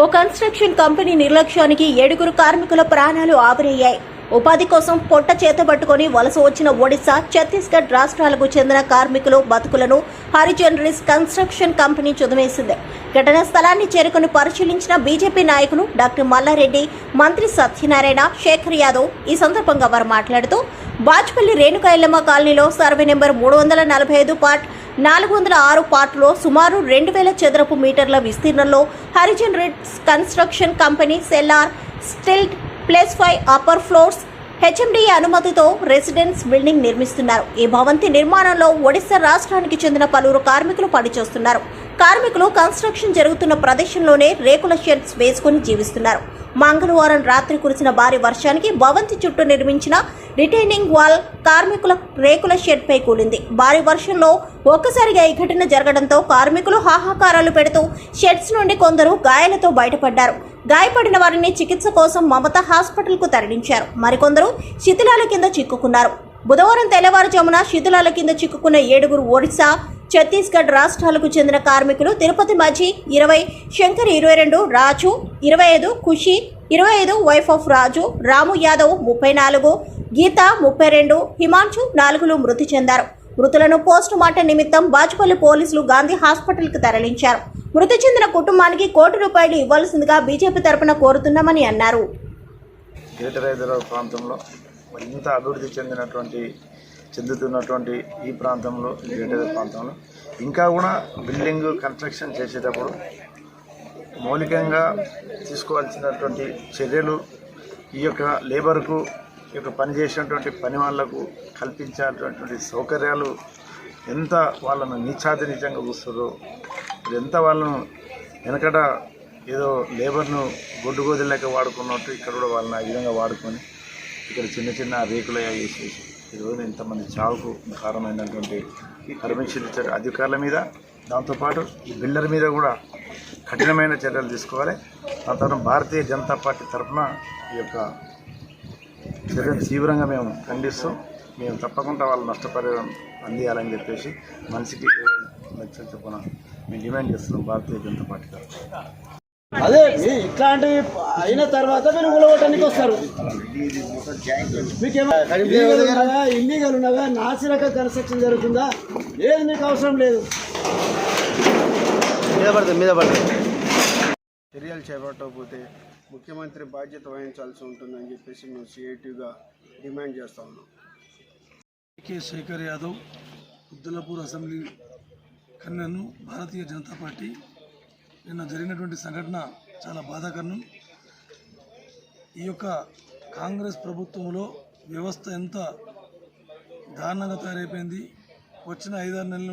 ఓ construction company నిర్లక్ష్యానికి ఏడుగురు కార్మికుల ప్రాణాలు ఆవిరయ్యాయి. ఉపాధి కోసం పొట్ట చేతబట్టుకుని వలస వచ్చిన ఒడిశా ఛత్తీస్గఢ్ రాష్ట్రాలకు చెందిన కార్మికులు బతుకులను హరిజనరీస్ కన్స్ట్రక్షన్ కంపెనీ చుదమేసింది. ఘటనా స్థలాన్ని చేరుకుని పరిశీలించిన బీజేపీ నాయకులు డాక్టర్ మల్లారెడ్డి మంత్రి సత్యనారాయణ శేఖర్ యాదవ్ ఈ సందర్భంగా వారు మాట్లాడుతూ బాజ్పల్లి రేణుకాయలమ్మ ఎల్లమ్మ కాలనీలో సర్వే నెంబర్ మూడు వందల నలభై ఐదు పార్ట్ నాలుగు వందల ఆరు పార్ట్లో సుమారు రెండు వేల చదరపు మీటర్ల విస్తీర్ణంలో Harijan reds construction company cellar stilt plus five upper floors HMD అనుమతితో రెసిడెన్స్ బిల్డింగ్ నిర్మిస్తున్నారు. ఈ భవంతి నిర్మాణంలో ఒడిశా రాష్ట్రానికి చెందిన పలువురు కార్మికులు పనిచేస్తున్నారు. కార్మికులు కన్స్ట్రక్షన్ జరుగుతున్న ప్రదేశంలోనే రేకుల షెడ్స్ వేసుకుని జీవిస్తున్నారు. మంగళవారం రాత్రి కురిసిన భారీ వర్షానికి భవంతి చుట్టూ నిర్మించిన రిటైనింగ్ వాల్ కార్మికుల రేకుల షెడ్పై కూలింది. భారీ వర్షంలో ఒక్కసారిగా ఈ ఘటన జరగడంతో కార్మికులు హాహాకారాలు పెడుతూ షెడ్స్ నుండి కొందరు గాయాలతో బయటపడ్డారు. గాయపడిన వారిని చికిత్స కోసం మమత హాస్పిటల్కు తరలించారు. మరికొందరు శిథిలాల కింద చిక్కుకున్నారు. బుధవారం తెల్లవారుజామున శిథిలాల కింద చిక్కుకున్న ఏడుగురు ఒడిశా ఛత్తీస్గఢ్ రాష్ట్రాలకు చెందిన కార్మికులు తిరుపతి మాజీ ఇరవై శంకర్ ఇరవై రెండు రాజు ఇరవై ఐదు ఖుషి ఇరవై ఐదు వైఫ్ ఆఫ్ రాజు రాము యాదవ్ ముప్పై నాలుగు గీత ముప్పై రెండు హిమాంశు నాలుగులు మృతి చెందారు. మృతులను పోస్టు మార్టం నిమిత్తం బాచుపల్లి పోలీసులు గాంధీ హాస్పిటల్కి తరలించారు. మృతి చెందిన కుటుంబానికి కోటి రూపాయలు ఇవ్వాల్సిందిగా బీజేపీ తరపున కోరుతున్నామని అన్నారు. ప్రాంతంలో ఇంత అభివృద్ధి చెందినటువంటి చెందుతున్నటువంటి ఈ ప్రాంతంలో గ్రేటర్ ప్రాంతంలో. ఇంకా కూడా బిల్డింగ్ కన్స్ట్రక్షన్ చేసేటప్పుడు మౌలికంగా తీసుకోవాల్సినటువంటి చర్యలు ఈ యొక్క లేబర్కు ఈ యొక్క పనిచేసినటువంటి పని వాళ్ళకు కల్పించేటువంటి సౌకర్యాలు ఎంత వాళ్ళను నీచాతి నిజంగా చూస్తారో ఎంత వాళ్ళను వెనకట ఏదో లేబర్ను గొడ్డు గోదెలక వాడుకున్నట్టు ఇక్కడ కూడా వాళ్ళని ఆ విధంగా వాడుకొని ఇక్కడ చిన్న చిన్న రేకులయ్యా వేసేసి ఈరోజు ఇంతమంది చావుకు కారణమైనటువంటి పర్మిషన్ ఇచ్చారు అధికారుల మీద దాంతోపాటు ఈ బిల్డర్ మీద కూడా కఠినమైన చర్యలు తీసుకోవాలి. ఆ తర్వాత భారతీయ జనతా పార్టీ తరఫున ఈ యొక్క చర్యను తీవ్రంగా మేము ఖండిస్తూ మేము తప్పకుండా వాళ్ళు నష్టపరిహారం అందియాలని చెప్పేసి మనిషికి ఇరవై చొప్పున మేము డిమాండ్ చేస్తున్నాం భారతీయ జనతా పార్టీ తరఫున. అదే ఇట్లాంటివి అయిన తర్వాత మీరు ఉలగొట్టడానికి వస్తారు. మీకేమో ఇల్లీగల్ ఉన్నవా నాసిరక కన్స్ట్రక్షన్ జరుగుతుందా? లేదు మీకు అవసరం లేదు. మీద పడుతుంది మీద పడుతుంది చర్యలు చేపట్టకపోతే ముఖ్యమంత్రి బాధ్యత వహించాల్సి ఉంటుందని చెప్పేసి మేము సిఐటిగా డిమాండ్ చేస్తా ఉన్నాం. కె శేఖర్ యాదవ్ ఉద్దలపూర్ అసెంబ్లీ కన్వెన్ను భారతీయ జనతా పార్టీ నిన్న జరిగినటువంటి సంఘటన చాలా బాధాకరణం. ఈ యొక్క కాంగ్రెస్ ప్రభుత్వంలో వ్యవస్థ ఎంత దారుణంగా తయారైపోయింది వచ్చిన ఐదారు నెలలు